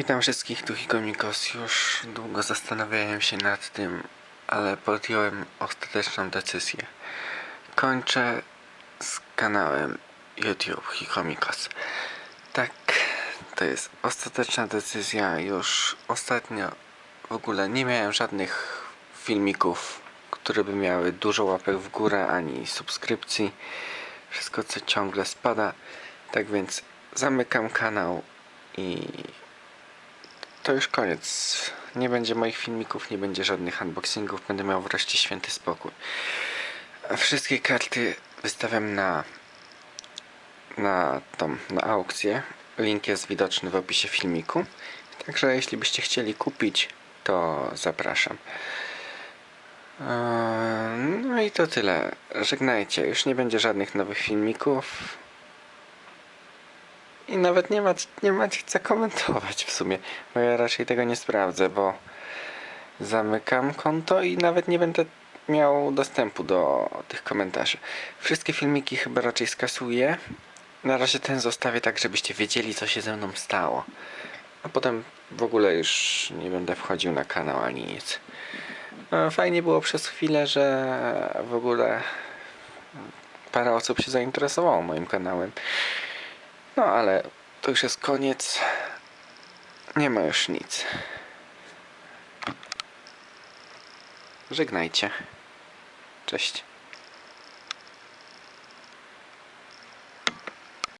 Witam wszystkich, tu Hikomikos. Już długo zastanawiałem się nad tym, ale podjąłem ostateczną decyzję. Kończę z kanałem YouTube Hikomikos. Tak, to jest ostateczna decyzja. Już ostatnio w ogóle nie miałem żadnych filmików, które by miały dużo łapek w górę ani subskrypcji. Wszystko co ciągle spada. Tak więc zamykam kanał i to już koniec. Nie będzie moich filmików, nie będzie żadnych unboxingów, będę miał wreszcie święty spokój. Wszystkie karty wystawiam na na tą, na aukcję. Link jest widoczny w opisie filmiku. Także jeśli byście chcieli kupić, to zapraszam. Eee, No i to tyle. Żegnajcie. Już nie będzie żadnych nowych filmików. I nawet nie, ma, nie macie co komentować w sumie, bo ja raczej tego nie sprawdzę, bo zamykam konto i nawet nie będę miał dostępu do tych komentarzy. Wszystkie filmiki chyba raczej skasuję. Na razie ten zostawię tak, żebyście wiedzieli, co się ze mną stało. A potem w ogóle już nie będę wchodził na kanał ani nic. No, Fajnie było przez chwilę, że w ogóle parę osób się zainteresowało moim kanałem. No ale to już jest koniec. Nie ma już nic. Żegnajcie. Cześć.